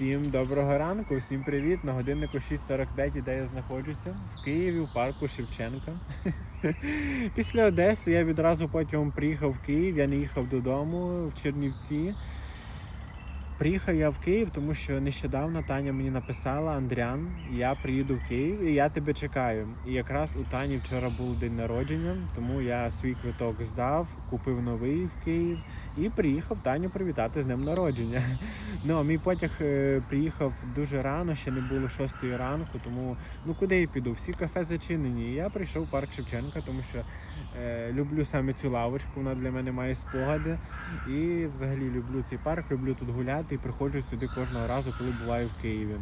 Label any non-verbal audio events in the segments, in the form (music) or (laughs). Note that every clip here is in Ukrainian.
Всім доброго ранку, всім привіт. На годиннику 6.45 і де я знаходжуся в Києві, в парку Шевченка. (laughs) Після Одеси я відразу потім приїхав в Київ, я не їхав додому в Чернівці. Приїхав я в Київ, тому що нещодавно Таня мені написала Андріан, я приїду в Київ і я тебе чекаю. І якраз у Тані вчора був день народження, тому я свій квиток здав, купив новий в Київ і приїхав Таню привітати з днем народження. (laughs) Ну, а мій потяг е, приїхав дуже рано, ще не було шостої ранку, тому ну куди я піду? Всі кафе зачинені. І я прийшов в парк Шевченка, тому що е, люблю саме цю лавочку, вона для мене має спогади. І взагалі люблю цей парк, люблю тут гуляти і приходжу сюди кожного разу, коли буваю в Києві.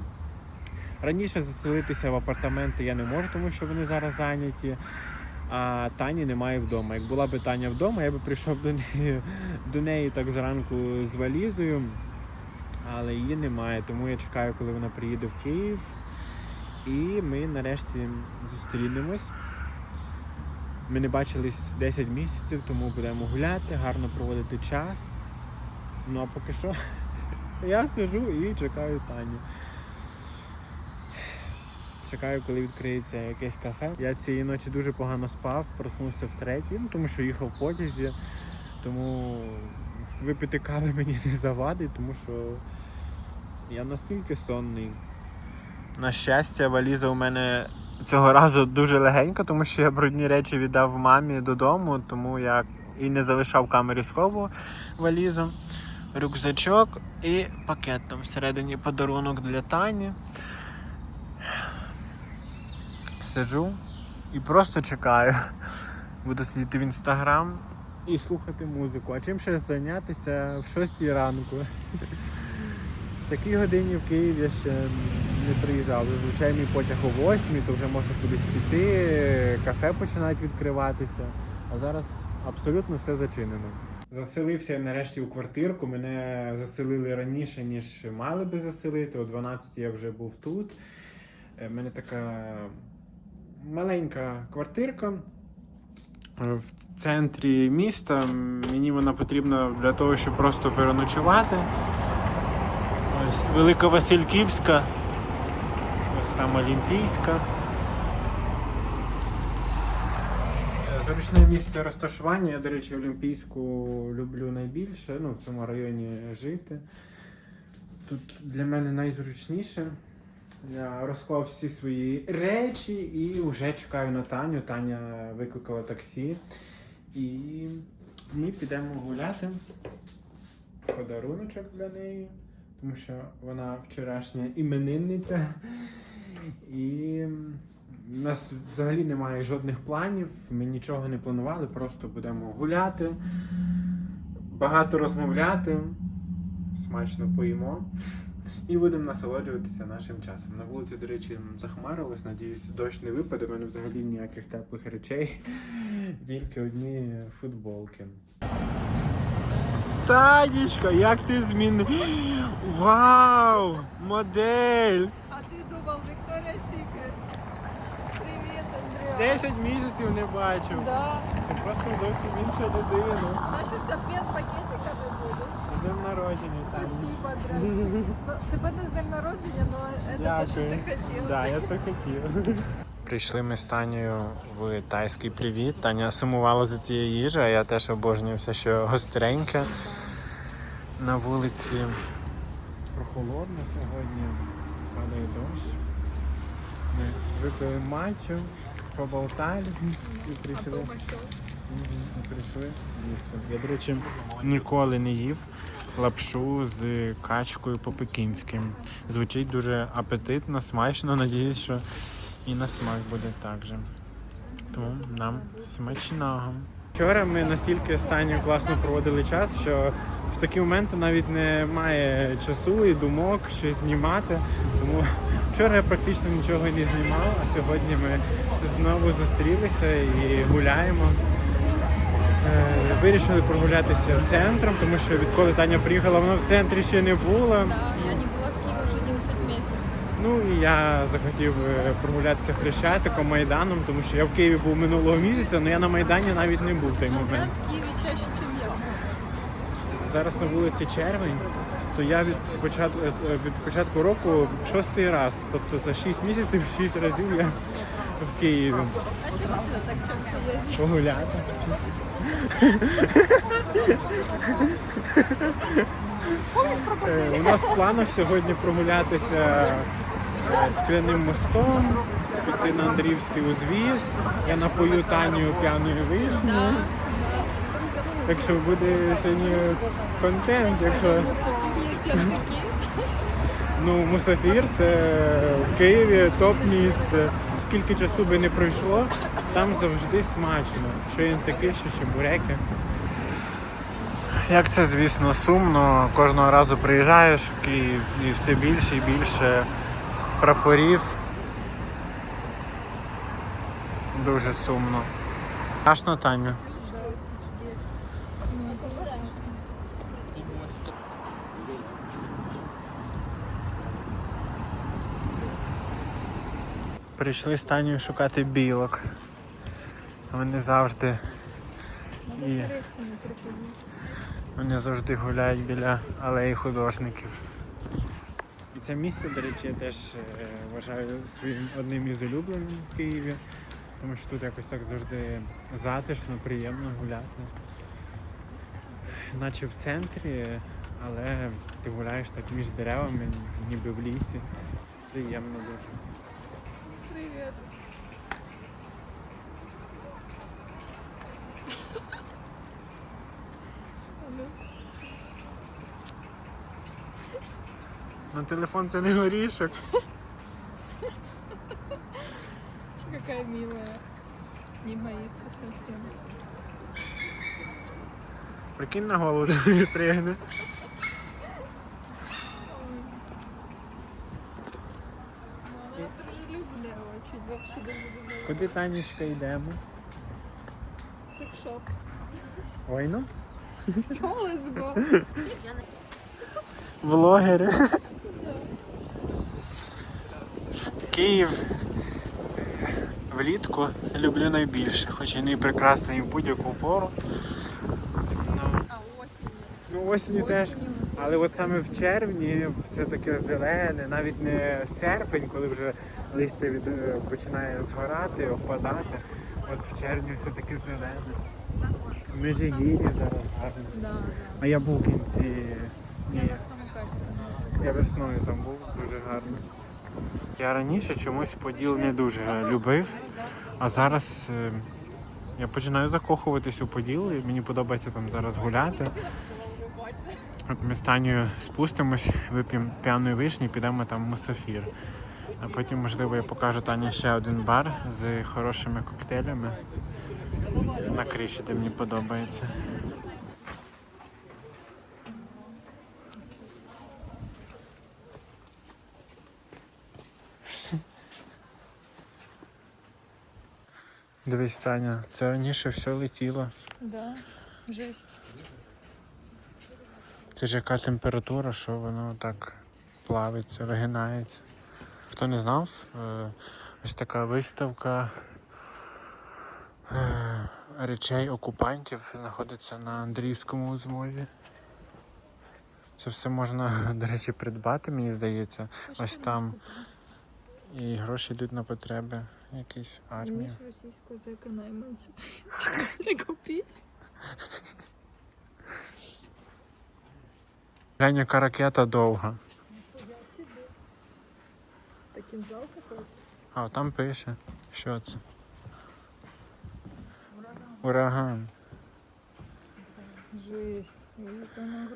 Раніше заселитися в апартаменти я не можу, тому що вони зараз зайняті. А Тані немає вдома. Як була б Таня вдома, я би прийшов до неї, до неї так зранку з валізою, але її немає. Тому я чекаю, коли вона приїде в Київ. І ми нарешті зустрінемось. Ми не бачились 10 місяців, тому будемо гуляти, гарно проводити час. Ну а поки що я сижу і чекаю Таню. Чекаю, коли відкриється якесь кафе. Я цієї ночі дуже погано спав, проснувся втретє, ну тому що їхав в потязі. Тому випити кави мені не завадить, тому що я настільки сонний. На щастя, валіза у мене цього разу дуже легенька, тому що я брудні речі віддав мамі додому, тому я і не залишав камері схову валізу. Рюкзачок і пакет там всередині подарунок для Тані. Сиджу і просто чекаю. Буду сидіти в інстаграм і слухати музику. А чим ще зайнятися в 6 ранку? В такій годині в Київ я ще не приїжджав. Зазвичай мій потяг о 8, то вже можна кудись піти, кафе починають відкриватися. А зараз абсолютно все зачинено. Заселився я нарешті у квартирку. Мене заселили раніше, ніж мали би заселити. О 12 я вже був тут. У мене така маленька квартирка. В центрі міста мені вона потрібна для того, щоб просто переночувати. Ось Велика Васильківська, ось там Олімпійська. Зручне місце розташування. Я, до речі, Олімпійську люблю найбільше, ну, в цьому районі жити. Тут для мене найзручніше. Я розклав всі свої речі і вже чекаю на Таню. Таня викликала таксі. І ми підемо гуляти. Подаруночок для неї, тому що вона вчорашня іменинниця. І у нас взагалі немає жодних планів, ми нічого не планували, просто будемо гуляти, багато розмовляти, смачно поїмо. І будемо насолоджуватися нашим часом. На вулиці, до речі, захмарилось, надіюсь, дощ не випаде. У мене взагалі ніяких теплих речей, тільки одні футболки. Танечка, як ти змінив? Вау! Модель! 10 місяців не бачив. Да. Ти просто зовсім інша людина. Значить, обмін пакетиками буде. З днем народження. Спасибо, Андрійчик. Ну, Тебе не з днем народження, але це те, що ти хотів. Да, я це хотів. Прийшли ми з Танею в тайський привіт. Таня сумувала за цією їжею, а я теж обожнюю все, що гостреньке. На вулиці прохолодно сьогодні, падає дощ. Ми випили матчу, поболтали і прийшли. Мгм, і прийшли їсти. Я, до речі, ніколи не їв лапшу з качкою по-пекінськи. Звучить дуже апетитно, смачно. Надіюсь, що і на смак буде так же. Тому нам смачного. Вчора ми настільки останньо класно проводили час, що в такі моменти навіть немає часу і думок, щось знімати. Тому вчора я практично нічого не знімав, а сьогодні ми знову зустрілися і гуляємо. Е, Вирішили прогулятися центром, тому що відколи Таня приїхала, вона в центрі ще не була. Я не була в Києві вже 11 місяців. Ну і я захотів е, прогулятися Хрещатиком, Майданом, тому що я в Києві був минулого місяця, але я на Майдані навіть не був в той момент. в Києві чаще, ніж я. Зараз на вулиці Червень, то я від початку е, від початку року шостий раз. Тобто за 6 місяців (laughs) 6 разів я в Києві А чого сюди так часто лезть? погуляти. Е, У нас в планах сьогодні прогулятися е, скляним мостом, піти на Андріївський узвіз. Я напою Танію п'яною вишнею. Так що буде сьогодні контент, якщо. Ну, Мусафір це в Києві топ місце. Скільки часу би не пройшло, там завжди смачно. Що він таке, що чебуреки. Як це, звісно, сумно. Кожного разу приїжджаєш в Київ і все більше і більше прапорів. Дуже сумно. Страшно, Таня? Прийшли з Танею шукати білок. Вони завжди. І... Вони завжди гуляють біля алеї художників. І це місце, до речі, я теж е, вважаю своїм одним із улюблених в Києві, тому що тут якось так завжди затишно, приємно гуляти. Наче в центрі, але ти гуляєш так між деревами, ніби в лісі. Приємно дуже. Привіт. Ну телефон це не горішок. Какая милая. Не боится совсем. Прикинь на голову (laughs) пригне. Куди Танечка йдемо? Секшоп. Ой ну. Let's. Влогери. Київ влітку люблю найбільше, хоч і не прекрасний в будь-яку пору. Ну, А осенью? ну осінню теж. Але от саме в червні все таке зелене, навіть не серпень, коли вже листя від, е, починає згорати, опадати. От в червні все таке зелене. В Межигір'ї зараз гарно. Да, да. А я був в кінці. Я Ні, я весною там був, дуже гарно. Я раніше чомусь Поділ не дуже любив, а зараз е, я починаю закохуватись у Поділ і мені подобається там зараз гуляти. От ми з Танею спустимось, вип'ємо п'яної вишні, підемо там в Мусафір. А потім, можливо, я покажу Тані ще один бар з хорошими коктейлями на криші, де мені подобається. Дивись, Таня, це раніше все летіло. Да, жесть. Це ж яка температура, що воно так плавиться, вигинається. Хто не знав, е, ось така виставка е, речей окупантів знаходиться на Андріївському узвозі. Це все можна, до речі, придбати, мені здається. Ось там. І гроші йдуть на потреби якісь армії. Між російського зека найманця. Це (laughs) купить? Глянь, яка ракета довга. Жалко какой-то. А, там пише. Що це? Ураган. Ураган. Жесть. Вот она.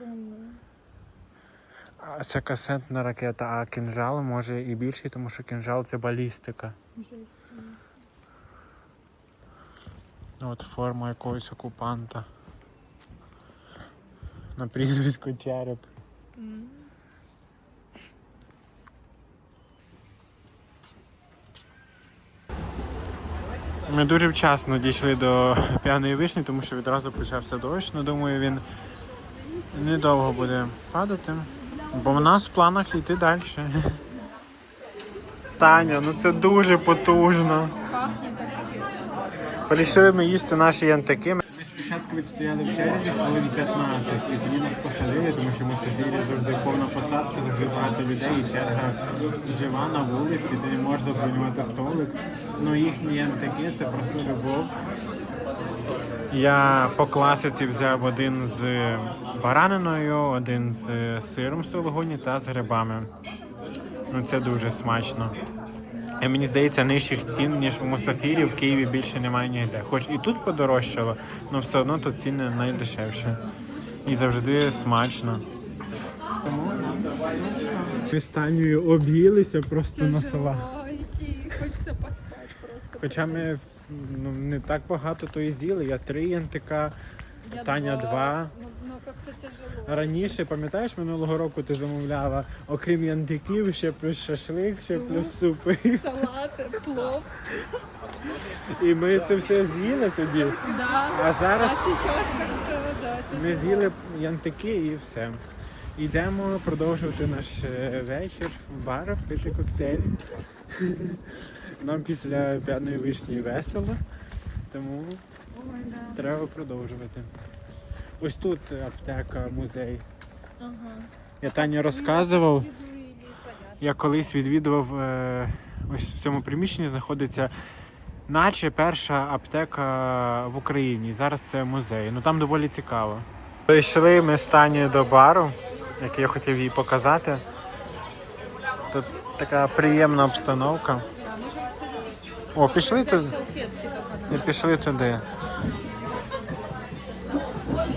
А це касетна ракета, а кінжал може і більший, тому що кінжал це балістика. Жесть. От форма якогось окупанта. На прізвисько череп. М. Ми дуже вчасно дійшли до (laughs) п'яної вишні, тому що відразу почався дощ. Ну, думаю, він недовго буде падати. Бо в нас в планах йти далі. (laughs) Таня, ну це дуже потужно. Пахнет. Прийшли ми їсти наші янтаки. Відстояли в черзі хвилин 15, і тоді нас посадили, тому що ми сиділи завжди повна посадка, завжди багато людей, і черга жива на вулиці, ти не можеш забронювати столик. Ну їхні янтики це просто любов. Я по класиці взяв один з бараниною, один з сиром сулугуні та з грибами. Ну це дуже смачно. І мені здається, нижчих цін, ніж у Мусафірі, в Києві більше немає ніде. Хоч і тут подорожчало, але все одно тут ціни найдешевші. І завжди смачно. Останньою об'їлися просто на села. Хочеться поспати просто. Хоча ми ну, не так багато то і з'їли. Я три янтика. Таня два. Ну, ну тяжело. Раніше, пам'ятаєш, минулого року ти замовляла, окрім янтиків, ще плюс шашлик, ще Суп. плюс супи. Салати, плов. І ми це все з'їли тоді. Да. А зараз А сейчас как-то, да, Ми з'їли янтики і все. Йдемо продовжувати наш е, вечір в бар, пити коктейль. Нам після п'яної вишні весело, тому Ой, да. треба продовжувати. Ось тут аптека, музей. Ага. Я Тані розказував. Я колись відвідував е, ось в цьому приміщенні знаходиться наче перша аптека в Україні. Зараз це музей. Ну там доволі цікаво. Прийшли ми з Тані до бару, який я хотів їй показати. Тут така приємна обстановка. О, пішли тут. І пішли туди.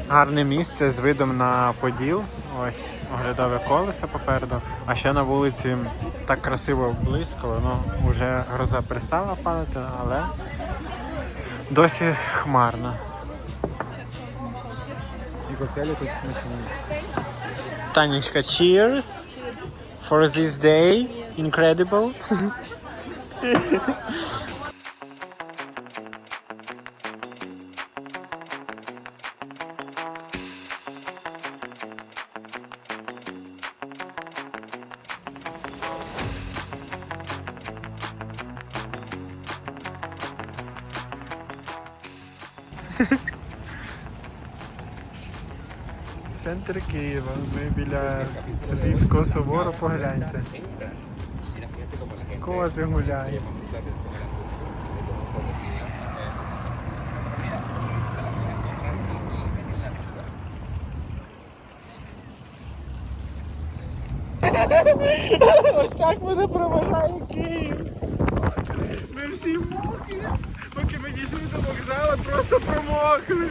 Гарне місце з видом на поділ. Ось оглядове колесо попереду. А ще на вулиці так красиво близько. Ну, вже гроза перестала падати, але досі хмарно. І коктейлі тут смачні. Танечка, cheers for this day. Incredible. (laughs) Центр Києва. Ми біля Софійського собору погляньте. Кози гуляють. Ось так мене проважає Київ. Ми всі мокрі. Поки ми дійшли до вокзалу, просто промокли.